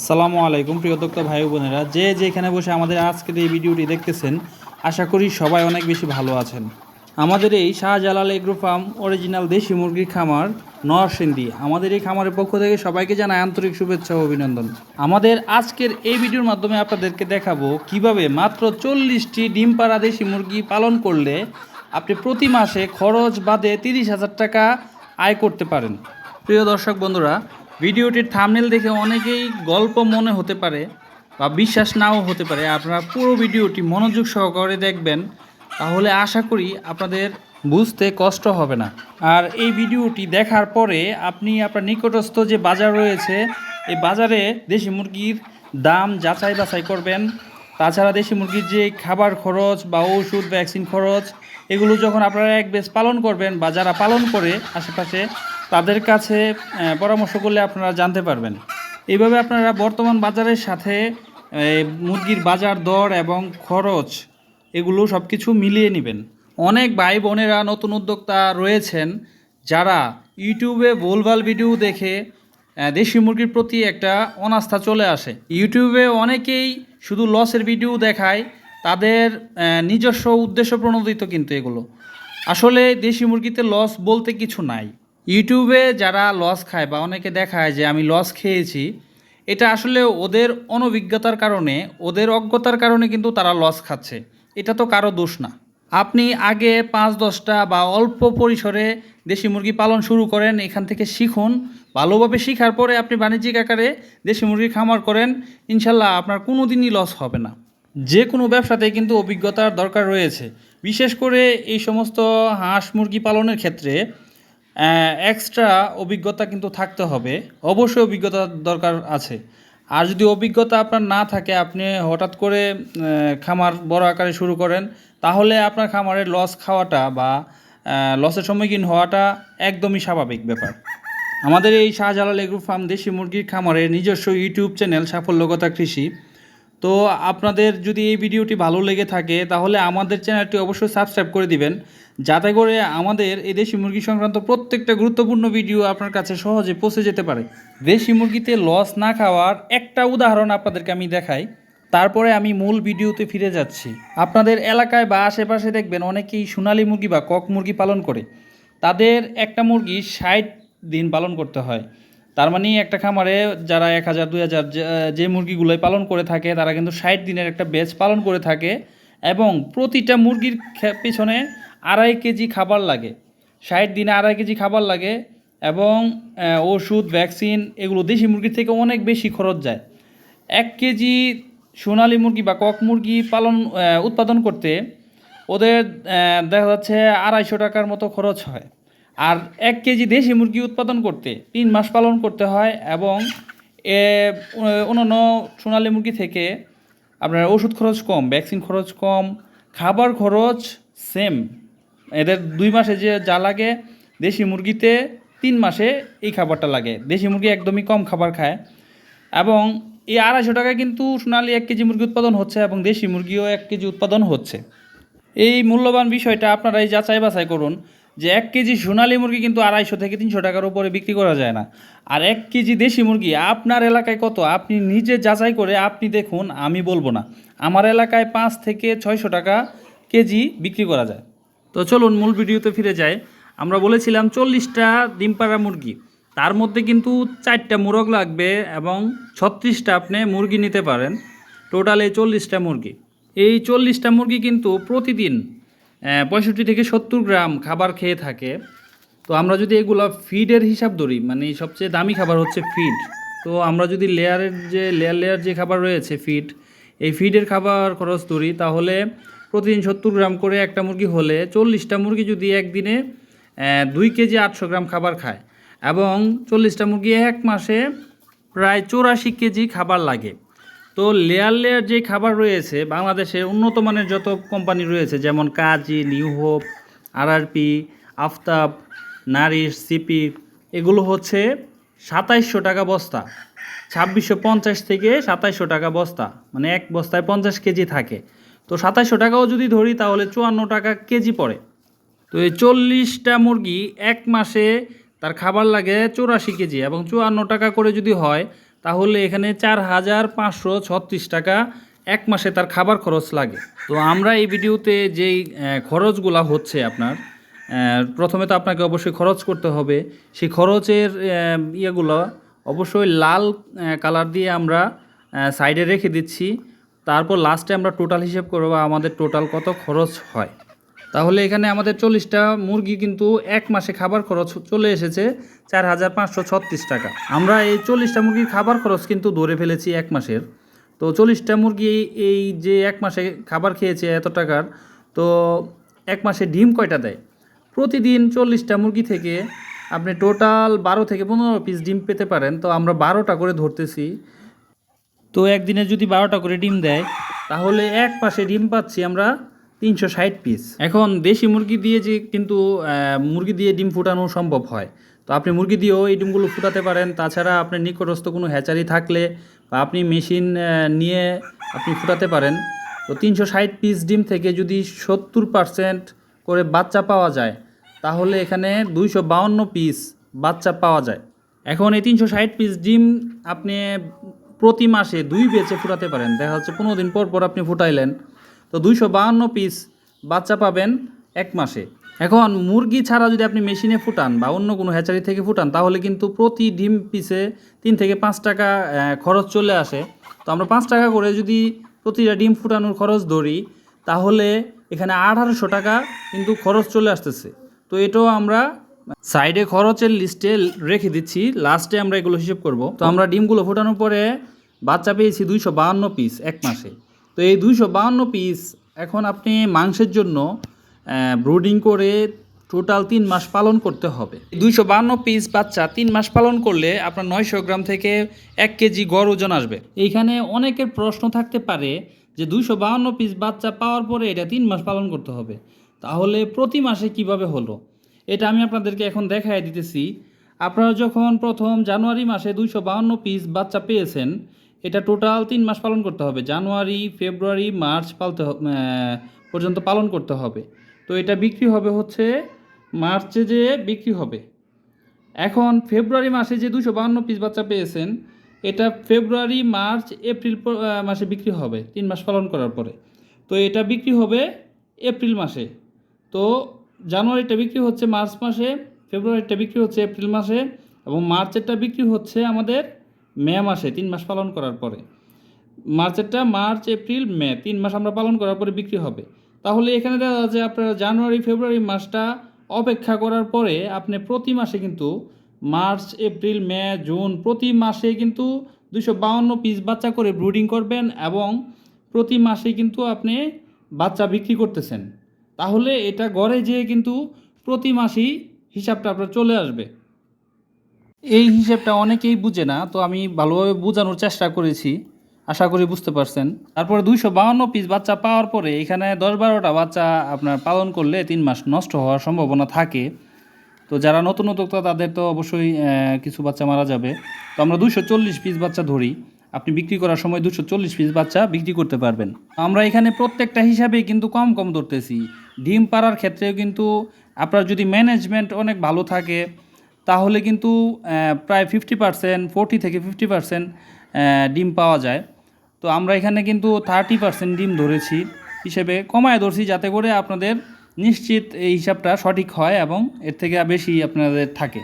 আসসালামু আলাইকুম, প্রিয় দক্তা ভাই বোনেরা। যে যেখানে বসে আমাদের আজকের এই ভিডিওটি দেখতেছেন, আশা করি সবাই অনেক বেশি ভালো আছেন। আমাদের এই শাহজালাল এগ্রো ফার্ম অরিজিনাল দেশি মুরগির খামার নরসিংদী। আমাদের এই খামারের পক্ষ থেকে সবাইকে জানাই আন্তরিক শুভেচ্ছা ও অভিনন্দন। আমাদের আজকের এই ভিডিওর মাধ্যমে আপনাদেরকে দেখাবো কীভাবে মাত্র চল্লিশটি ডিম পাড়া দেশি মুরগি পালন করলে আপনি প্রতি মাসে খরচ বাদে তিরিশ হাজার টাকা আয় করতে পারেন। প্রিয় দর্শক বন্ধুরা ভিডিওটির থামনেল দেখে অনেকেই গল্প মনে হতে পারে বা বিশ্বাস নাও হতে পারে। আপনারা পুরো ভিডিওটি মনোযোগ সহকারে দেখবেন। তাহলে আশা করি আপনাদের বুঝতে কষ্ট হবে না। আর এই ভিডিওটি দেখার পরে আপনি আপনার নিকটস্থ যে বাজার রয়েছে, এই বাজারে দেশি মুরগির দাম যাচাই বাছাই করবেন। তাছাড়া দেশি মুরগির যে খাবার খরচ বা ওষুধ ভ্যাকসিন খরচ, এগুলো যখন আপনারা এক বেশ পালন করবেন বা যারা পালন করে আশেপাশে তাদের কাছে পরামর্শ করলে আপনারা জানতে পারবেন। এইভাবে আপনারা বর্তমান বাজারের সাথে মুরগির বাজার দর এবং খরচ এগুলো সব কিছু মিলিয়ে নেবেন। অনেক ভাই বোনেরা নতুন উদ্যোক্তা রয়েছেন যারা ইউটিউবে ভুলভাল ভিডিও দেখে দেশি মুরগির প্রতি একটা অনাস্থা চলে আসে। ইউটিউবে অনেকেই শুধু লসের ভিডিও দেখায়, তাদের নিজস্ব উদ্দেশ্য প্রণোদিত কিন্তু এগুলো। আসলে দেশি মুরগিতে লস বলতে কিছু নাই। ইউটিউবে যারা লস খায় বা অনেকে দেখায় যে আমি লস খেয়েছি, এটা আসলে ওদের অনভিজ্ঞতার কারণে, ওদের অজ্ঞতার কারণে কিন্তু তারা লস খাচ্ছে। এটা তো কারও দোষ না। আপনি আগে পাঁচ, দশটা বা অল্প পরিসরে দেশি মুরগি পালন শুরু করেন, এখান থেকে শিখুন। ভালোভাবে শিখার পরে আপনি বাণিজ্যিক আকারে দেশি মুরগি খামার করেন, ইনশাল্লাহ আপনার কোনো দিনই লস হবে না। যে কোনো ব্যবসাতেই কিন্তু অভিজ্ঞতার দরকার রয়েছে। বিশেষ করে এই সমস্ত হাঁস মুরগি পালনের ক্ষেত্রে এক্সট্রা অভিজ্ঞতা কিন্তু থাকতে হবে। অবশ্যই অভিজ্ঞতার দরকার আছে। আর যদি অভিজ্ঞতা আপনার না থাকে, আপনি হঠাৎ করে খামার বড় আকারে শুরু করেন, তাহলে আপনার খামারের লস খাওয়াটা বা লসের সম্মুখীন হওয়াটা একদমই স্বাভাবিক ব্যাপার। আমাদের এই শাহজালাল এগ্রো ফার্ম দেশি মুরগির খামারের নিজস্ব ইউটিউব চ্যানেল সাফল্যকতা কৃষি। তো আপনাদের যদি এই ভিডিওটি ভালো লেগে থাকে, তাহলে আমাদের চ্যানেলটি অবশ্যই সাবস্ক্রাইব করে দিবেন। যাতে করে আমাদের এই দেশি মুরগি সংক্রান্ত প্রত্যেকটা গুরুত্বপূর্ণ ভিডিও আপনার কাছে সহজে পৌঁছে যেতে পারে। দেশি মুরগিতে লস না খাওয়ার একটা উদাহরণ আপনাদেরকে আমি দেখাই। তারপরে আমি মূল ভিডিওতে ফিরে যাচ্ছি। আপনাদের এলাকায় বা আশেপাশে দেখবেন অনেকেই সোনালী মুরগি বা কক মুরগি পালন করে। তাদের একটা মুরগি ষাট দিন পালন করতে হয়। তার মানে একটা খামারে যারা এক হাজার, দুই হাজার যে- মুরগিগুলোই পালন করে থাকে, তারা কিন্তু ষাট দিনের একটা বেচ পালন করে থাকে এবং প্রতিটা মুরগির পিছনে আড়াই কেজি খাবার লাগে। ষাট দিনে আড়াই কেজি খাবার লাগে এবং ওষুধ, ভ্যাকসিন এগুলো দেশি মুরগির থেকে অনেক বেশি খরচ যায়। এক কেজি সোনালী মুরগি বা কক মুরগি পালন উৎপাদন করতে ওদের দেখা যাচ্ছে আড়াইশো টাকার মতো খরচ হয়। আর এক কেজি দেশি মুরগি উৎপাদন করতে তিন মাস পালন করতে হয় এবং অন্যান্য সোনালী মুরগি থেকে আপনার ওষুধ খরচ কম ভ্যাকসিন খরচ কম, খাবার খরচ সেম এদের দুই মাসে যে যা লাগে দেশি মুরগিতে তিন মাসে এই খাবারটা লাগে। দেশি মুরগি একদমই কম খাবার খায় এবং এই আড়াইশো টাকায় কিন্তু সোনালি এক কেজি মুরগি উৎপাদন হচ্ছে এবং দেশি মুরগিও এক কেজি উৎপাদন হচ্ছে। এই মূল্যবান বিষয়টা আপনারা এই যাচাই বাছাই করুন। যে এক কেজি সোনালী মুরগি কিন্তু আড়াইশো থেকে তিনশো টাকার উপরে বিক্রি করা যায় না। আর এক কেজি দেশি মুরগি, আপনার এলাকায় কত? আপনি নিজে যাচাই করে আপনি দেখুন, আমি বলব না। আমার এলাকায় পাঁচ থেকে ছয়শো টাকা কেজি বিক্রি করা যায়। তো চলুন, মূল ভিডিওতে ফিরে যাই। আমরা বলেছিলাম চল্লিশটা ডিম পাড়া মুরগি। তার মধ্যে কিন্তু চারটা মুরগ লাগবে এবং ছত্রিশটা আপনি মুরগি নিতে পারেন। টোটাল এই চল্লিশটা মুরগি। এই চল্লিশটা মুরগি কিন্তু প্রতিদিন পঁয়ষট্টি থেকে সত্তর গ্রাম খাবার খেয়ে থাকে। তো আমরা যদি এগুলো ফিডের হিসাব ধরি মানে সবচেয়ে দামি খাবার হচ্ছে ফিড। তো আমরা যদি লেয়ারের যে, লেয়ার লেয়ার যে খাবার রয়েছে ফিড, এই ফিডের খাবার খরচ ধরি, তাহলে প্রতিদিন সত্তর গ্রাম করে একটা মুরগি হলে চল্লিশটা মুরগি যদি একদিনে দুই কেজি আটশো গ্রাম খাবার খায়। এবং চল্লিশটা মুরগি এক মাসে প্রায় চৌরাশি কেজি খাবার লাগে। তো লেয়ার লেয়ার যে খাবার রয়েছে, বাংলাদেশে উন্নত মানের যত কোম্পানি রয়েছে, যেমন Kazi New Hope RRP Aftab Nourish CP এগুলো হচ্ছে সাতাইশশো টাকা বস্তা। ছাব্বিশশো পঞ্চাশ থেকে সাতাইশশো টাকা বস্তা মানে এক বস্তায় পঞ্চাশ কেজি থাকে। তো সাতাইশশো টাকাও যদি ধরি, তাহলে চুয়ান্ন টাকা কেজি পড়ে। তো এই চল্লিশটা মুরগি এক মাসে তার খাবার লাগে চৌরাশি কেজি, এবং চুয়ান্ন টাকা করে যদি হয় তাহলে এখানে চার হাজার পাঁচশো ছত্রিশ টাকা এক মাসে তার খাবার খরচ লাগে। তো আমরা এই ভিডিওতে যেই খরচগুলো হচ্ছে আপনার প্রথমে তো আপনাকে অবশ্যই খরচ করতে হবে। সেই খরচের ইয়েগুলো অবশ্যই লাল কালার দিয়ে আমরা সাইডে রেখে দিচ্ছি। তারপর লাস্টে আমরা টোটাল হিসেব করব আমাদের টোটাল কত খরচ হয়। তাহলে এখানে আমাদের চল্লিশটা মুরগি কিন্তু এক মাসে খাবার খরচ চলে এসেছে চার হাজার পাঁচশো ছত্রিশ টাকা। আমরা এই চল্লিশটা মুরগির খাবার খরচ কিন্তু ধরে ফেলেছি এক মাসের। তো চল্লিশটা মুরগি এই যে এক মাসে খাবার খেয়েছে এত টাকার, তো এক মাসে ডিম কয়টা দেয়? প্রতিদিন চল্লিশটা মুরগি থেকে আপনি টোটাল বারো থেকে পনেরো পিস ডিম পেতে পারেন। তো আমরা বারোটা করে ধরতেছি। তো একদিনে যদি বারোটা করে ডিম দেয়, তাহলে এক পাশে ডিম পাচ্ছি আমরা তিনশো ষাট পিস এখন দেশি মুরগি দিয়ে যে কিন্তু মুরগি দিয়ে ডিম ফুটানো সম্ভব হয়। তো আপনি মুরগি দিয়েও এই ডিমগুলো ফুটাতে পারেন। তাছাড়া আপনার নিকটস্থ কোনো হ্যাচারি থাকলে বা আপনি মেশিন নিয়ে আপনি ফুটাতে পারেন। তো তিনশো ষাট পিস ডিম থেকে যদি সত্তর পার্সেন্ট করে বাচ্চা পাওয়া যায়, তাহলে এখানে দুইশো বাউন্ন পিস বাচ্চা পাওয়া যায়। এখন এই তিনশো ষাট পিস ডিম আপনি প্রতি মাসে দুই বেচে ফুটাতে পারেন। দেখা যাচ্ছে পনেরো দিন পর পর আপনি ফুটাইলেন। তো দুইশো বাহান্ন পিস বাচ্চা পাবেন এক মাসে। এখন মুরগি ছাড়া যদি আপনি মেশিনে ফুটান বা অন্য কোনো হ্যাচারি থেকে ফুটান, তাহলে কিন্তু প্রতি ডিম পিসে তিন থেকে পাঁচ টাকা খরচ চলে আসে। তো আমরা পাঁচ টাকা করে যদি প্রতিটা ডিম ফুটানোর খরচ ধরি, তাহলে এখানে আঠারোশো টাকা কিন্তু খরচ চলে আসতেছে। তো এটাও আমরা সাইডে খরচের লিস্টে রেখে দিচ্ছি। লাস্টে আমরা এগুলো হিসেব করব। তো আমরা ডিমগুলো ফোটানোর পরে বাচ্চা পেয়েছি দুইশো বাহান্ন পিস এক মাসে। তো এই দুইশো বাহান্ন পিস এখন আপনি মাংসের জন্য ব্রুডিং করে টোটাল তিন মাস পালন করতে হবে। দুইশো বাহান্ন পিস বাচ্চা তিন মাস পালন করলে আপনার নয়শো গ্রাম থেকে এক কেজি গড় ওজন আসবে। এইখানে অনেকের প্রশ্ন থাকতে পারে যে দুইশো বাহান্ন পিস বাচ্চা পাওয়ার পরে এটা তিন মাস পালন করতে হবে। তাহলে প্রতি মাসে কীভাবে হলো? এটা আমি আপনাদেরকে এখন দেখাই দিতেছি। আপনারা যখন প্রথম জানুয়ারি মাসে দুইশো বাহান্ন পিস বাচ্চা পেয়েছেন এটা টোটাল তিন মাস পালন করতে হবে। জানুয়ারি, ফেব্রুয়ারি, মার্চ পালতে পর্যন্ত পালন করতে হবে। তো এটা বিক্রি হবে হচ্ছে মার্চে যে বিক্রি হবে। এখন ফেব্রুয়ারি মাসে যে দুশো বাহান্ন পিস বাচ্চা পেয়েছেন, এটা ফেব্রুয়ারি, মার্চ, এপ্রিল মাসে বিক্রি হবে, তিন মাস পালন করার পরে। তো এটা বিক্রি হবে এপ্রিল মাসে। তো জানুয়ারিটা বিক্রি হচ্ছে মার্চ মাসে, ফেব্রুয়ারিটা বিক্রি হচ্ছে এপ্রিল মাসে এবং মার্চেরটা বিক্রি হচ্ছে আমাদের মে মাসে, তিন মাস পালন করার পরে। মার্চেরটা মার্চ, এপ্রিল, মে, তিন মাস আমরা পালন করার পরে বিক্রি হবে। তাহলে এখানে দেখা যাচ্ছে আপনার জানুয়ারি, ফেব্রুয়ারি মাসটা অপেক্ষা করার পরে আপনি প্রতি মাসে কিন্তু মার্চ, এপ্রিল, মে, জুন প্রতি মাসে কিন্তু দুশো বাউন্ন পিস বাচ্চা করে ব্রুডিং করবেন এবং প্রতি মাসে কিন্তু আপনি বাচ্চা বিক্রি করতেছেন। তাহলে এটা গড়ে যেয়ে কিন্তু প্রতি মাসেই হিসাবটা আপনার চলে আসবে। এই হিসেবটা অনেকেই বুঝে না, তো আমি ভালোভাবে বোঝানোর চেষ্টা করেছি, আশা করি বুঝতে পারছেন। তারপরে দুইশো বাহান্ন পিস বাচ্চা পাওয়ার পরে এখানে দশ বারোটা বাচ্চা আপনার পালন করলে তিন মাস নষ্ট হওয়ার সম্ভাবনা থাকে। তো যারা নতুন উদ্যোক্তা, তাদের তো অবশ্যই কিছু বাচ্চা মারা যাবে। তো আমরা দুশো চল্লিশ পিস বাচ্চা ধরি। আপনি বিক্রি করার সময় দুশো চল্লিশ পিস বাচ্চা বিক্রি করতে পারবেন। আমরা এখানে প্রত্যেকটা হিসাবে কিন্তু কম কম ধরতেছি। ডিম পাড়ার ক্ষেত্রেও কিন্তু আপনার যদি ম্যানেজমেন্ট অনেক ভালো থাকে তাহলে কিন্তু প্রায় ফিফটি পার্সেন্ট ফোরটি থেকে ফিফটি পার্সেন্ট ডিম পাওয়া যায়। তো আমরা এখানে কিন্তু থার্টি পার্সেন্ট ডিম ধরেছি হিসেবে। কমায় ধরছি যাতে করে আপনাদের নিশ্চিত এই হিসাবটা সঠিক হয় এবং এর থেকে বেশি আপনাদের থাকে।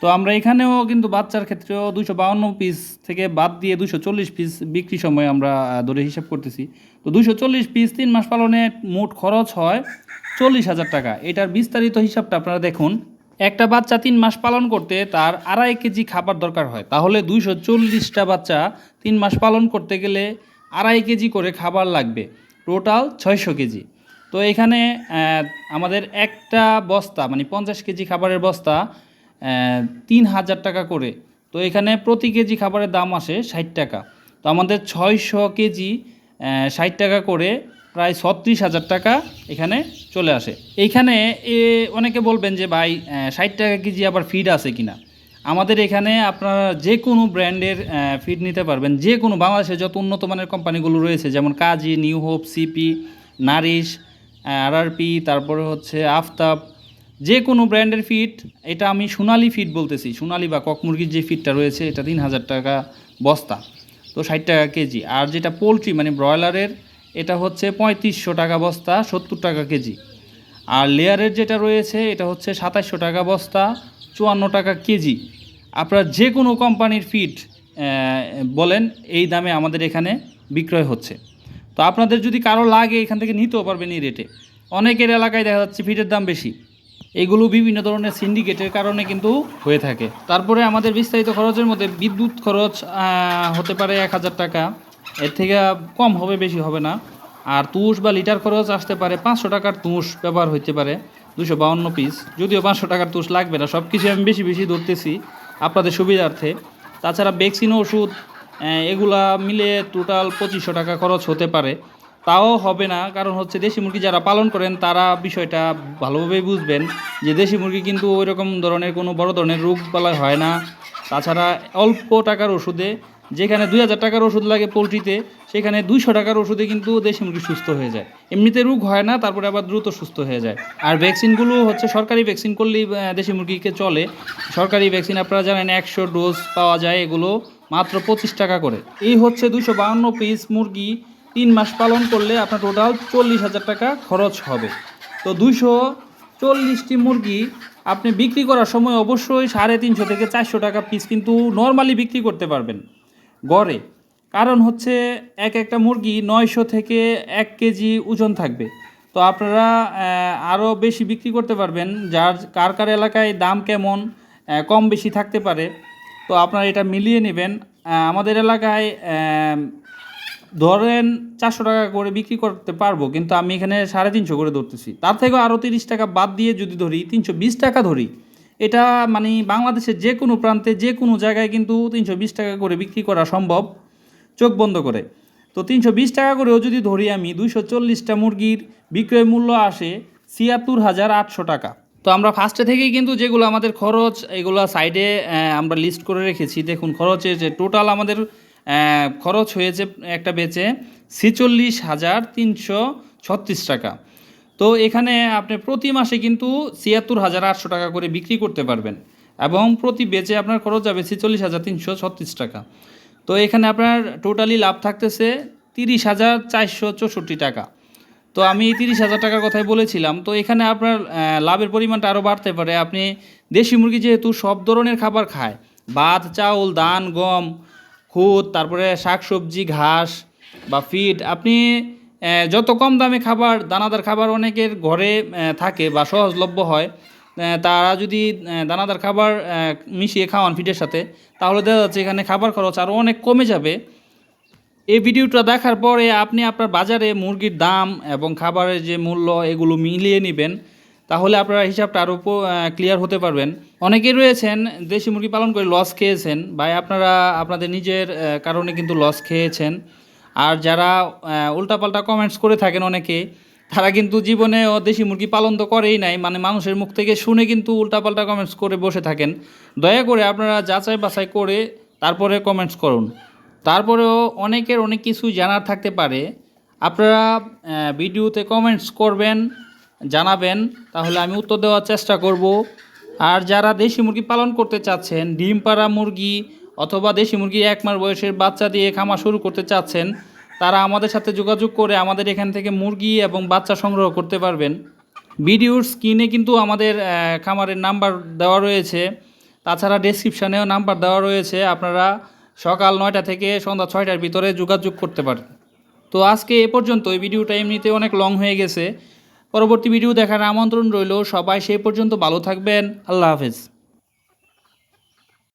তো আমরা এখানেও কিন্তু বাচ্চার ক্ষেত্রেও দুশো বাউন্ন পিস থেকে বাদ দিয়ে দুশো চল্লিশ পিস বিক্রি সময় আমরা ধরে হিসাব করতেছি। তো দুশো চল্লিশ পিস তিন মাস পালনে মোট খরচ হয় চল্লিশ হাজার টাকা। এটার বিস্তারিত হিসাবটা আপনারা দেখুন। একটা বাচ্চা তিন মাস পালন করতে তার আড়াই কেজি খাবার দরকার হয়। তাহলে দুইশো চল্লিশটা বাচ্চা তিন মাস পালন করতে গেলে আড়াই কেজি করে খাবার লাগবে। টোটাল ছয়শো কেজি। তো এখানে আমাদের একটা বস্তা মানে পঞ্চাশ কেজি খাবারের বস্তা তিন হাজার টাকা করে। তো এখানে প্রতি কেজি খাবারের দাম আসে ষাট টাকা। তো আমাদের ছয়শো কেজি ষাট টাকা করে প্রায় ছত্রিশ হাজার টাকা এখানে চলে আসে। এইখানে এ অনেকে বলবেন যে, ভাই ষাট টাকা কেজি আবার ফিড আছে কিনা? আমাদের এখানে আপনারা যে কোনো ব্র্যান্ডের ফিড নিতে পারবেন। যে কোনো বাংলাদেশে যত উন্নত মানের কোম্পানিগুলো রয়েছে, যেমন Kazi, New Hope, CP, Nourish RRP তারপরে হচ্ছে আফতাব, যে কোনো ব্র্যান্ডের ফিড এটা আমি সোনালি ফিড বলতেছি। সোনালি বা কক মুরগির যে ফিডটা রয়েছে, এটা তিন হাজার টাকা বস্তা। তো ষাট টাকা কেজি। আর যেটা পোলট্রি মানে ব্রয়লারের এটা হচ্ছে পঁয়ত্রিশশো টাকা বস্তা, সত্তর টাকা কেজি। আর লেয়ারের যেটা রয়েছে, এটা হচ্ছে সাতাশশো টাকা বস্তা, চুয়ান্ন টাকা কেজি। আপনার যে কোনো কোম্পানির ফিট বলেন, এই দামে আমাদের এখানে বিক্রয় হচ্ছে। তো আপনাদের যদি কারও লাগে, এখান থেকে নিতেও পারবেন এই রেটে। অনেকের এলাকায় দেখা যাচ্ছে ফিটের দাম বেশি। এগুলো বিভিন্ন ধরনের সিন্ডিকেটের কারণে কিন্তু হয়ে থাকে। তারপরে আমাদের বিস্তারিত খরচের মধ্যে বিদ্যুৎ খরচ হতে পারে এক হাজার টাকা। এর থেকে কম হবে, বেশি হবে না। আর তুষ বা লিটার খরচ আসতে পারে পাঁচশো টাকার তুষ ব্যবহার হতে পারে দুশো বাউন্ন পিস যদিও পাঁচশো টাকার তুষ লাগবে না সব কিছু আমি বেশি বেশি ধরতেছি আপনাদের সুবিধার্থে। তাছাড়া ভ্যাকসিন ওষুধ এগুলা মিলে টোটাল পঁচিশশো টাকা খরচ হতে পারে। তাও হবে না, কারণ হচ্ছে দেশি মুরগি যারা পালন করেন, তারা বিষয়টা ভালোভাবেই বুঝবেন যে দেশি মুরগি কিন্তু ওই রকম ধরনের কোনো বড় ধরনের রোগ বালাই হয় না। তাছাড়া অল্প টাকার ওষুধে যেখানে দুই হাজার টাকার ওষুধ লাগে পোলট্রিতে, সেখানে দুইশো টাকার ওষুধে কিন্তু দেশি মুরগি সুস্থ হয়ে যায়। এমনিতে রোগ হয় না, তারপরে আবার দ্রুত সুস্থ হয়ে যায়। আর ভ্যাকসিনগুলো হচ্ছে সরকারি ভ্যাকসিন করলেই দেশি মুরগিকে চলে। সরকারি ভ্যাকসিন আপনারা জানেন, একশো ডোজ পাওয়া যায় এগুলো মাত্র পঁচিশ টাকা করে। এই হচ্ছে দুশো বাহান্ন পিস মুরগি। তিন মাস পালন করলে আপনার টোটাল চল্লিশ হাজার টাকা খরচ হবে। তো দুইশো চল্লিশটি মুরগি আপনি বিক্রি করার সময় অবশ্যই সাড়ে তিনশো থেকে চারশো টাকা পিস কিন্তু নর্মালি বিক্রি করতে পারবেন। গড়ে। কারণ হচ্ছে এক একটা মুরগি নয়শো থেকে এক কেজি ওজন থাকবে। তো আপনারা আরও বেশি বিক্রি করতে পারবেন, যার, কার কার এলাকায় দাম কেমন কম বেশি থাকতে পারে। তো আপনারা এটা মিলিয়ে নেবেন। আমাদের এলাকায় ধরেন চারশো টাকা করে বিক্রি করতে পারব, কিন্তু আমি এখানে সাড়ে তিনশো করে ধরতেছি। তার থেকেও আরও তিরিশ টাকা বাদ দিয়ে যদি ধরি, তিনশো বিশ টাকা ধরি এটা মানে বাংলাদেশের যে কোনো প্রান্তে, যে কোনো জায়গায় কিন্তু তিনশো বিশ টাকা করে বিক্রি করা সম্ভব, চোখ বন্ধ করে। তো তিনশো বিশ টাকা করেও যদি ধরি আমি, দুইশো চল্লিশটা মুরগির বিক্রয় মূল্য আসে ছিয়াত্তর হাজার আটশো টাকা। তো আমরা ফার্স্টে থেকেই কিন্তু যেগুলো আমাদের খরচ, এগুলো সাইডে আমরা লিস্ট করে রেখেছি। দেখুন খরচের যে টোটাল আমাদের খরচ হয়েছে একটা বেচে ছেচল্লিশ হাজার তিনশো ছত্রিশ টাকা। তো এখানে আপনি প্রতি মাসে কিন্তু ছিয়াত্তর হাজার আটশো টাকা করে বিক্রি করতে পারবেন এবং প্রতি বেচে আপনার খরচ যাবে ছেচল্লিশ হাজার তিনশো ছত্রিশ টাকা। তো এখানে আপনার টোটালি লাভ থাকতেছে তিরিশ হাজার চারশো চৌষট্টি টাকা। তো আমি তিরিশ হাজার টাকার কথাই বলেছিলাম। তো এখানে আপনার লাভের পরিমাণটা আরও বাড়তে পারে। আপনি দেশি মুরগি যেহেতু সব ধরনের খাবার খায়। ভাত, চাউল, ধান, গম, খুদ, তারপরে শাকসবজি, ঘাস বা ফিড। আপনি যত কম দামে খাবার, দানাদার খাবার অনেকের ঘরে থাকে বা সহজলভ্য হয় তারা যদি দানাদার খাবার মিশিয়ে খাওয়ান ফিডের সাথে, তাহলে দেখা যাচ্ছে এখানে খাবার খরচ আরও অনেক কমে যাবে। এই ভিডিওটা দেখার পরে আপনি আপনার বাজারে মুরগির দাম এবং খাবারের যে মূল্য, এগুলো মিলিয়ে নেবেন, তাহলে আপনারা হিসাবটা আরও ক্লিয়ার হতে পারবেন। অনেকেই রয়েছেন, দেশি মুরগি পালন করে লস খেয়েছেন বা আপনারা, আপনাদের নিজের কারণে কিন্তু লস খেয়েছেন। আর যারা উল্টাপাল্টা কমেন্টস করে থাকেন অনেকে, তারা কিন্তু জীবনে দেশি মুরগি পালন তো করেই নাই মানে মানুষের মুখ থেকে শুনে কিন্তু উল্টাপাল্টা কমেন্টস করে বসে থাকেন। দয়া করে আপনারা যাচাই বাছাই করে তারপরে কমেন্টস করুন। তারপরেও অনেকের অনেক কিছু জানার থাকতে পারে। আপনারা ভিডিওতে কমেন্টস করবেন, জানাবেন, তাহলে আমি উত্তর দেওয়ার চেষ্টা করব। আর যারা দেশি মুরগি পালন করতে চাচ্ছেন, ডিম পাড়া মুরগি অথবা দেশি মুরগি এক মাস বয়সের বাচ্চা দিয়ে খামার শুরু করতে চাচ্ছেন, তারা আমাদের সাথে যোগাযোগ করে আমাদের এখান থেকে মুরগি এবং বাচ্চা সংগ্রহ করতে পারবেন। ভিডিওর স্ক্রিনে কিন্তু আমাদের খামারের নাম্বার দেওয়া রয়েছে। তাছাড়া ডেসক্রিপশানেও নাম্বার দেওয়া রয়েছে। আপনারা সকাল নয়টা থেকে সন্ধ্যা ছয়টার ভিতরে যোগাযোগ করতে পারেন। তো আজকে এ পর্যন্ত এই ভিডিওটা এমনিতে অনেক লং হয়ে গেছে। পরবর্তী ভিডিও দেখার আমন্ত্রণ রইল। সবাই সেই পর্যন্ত ভালো থাকবেন। আল্লাহ হাফেজ।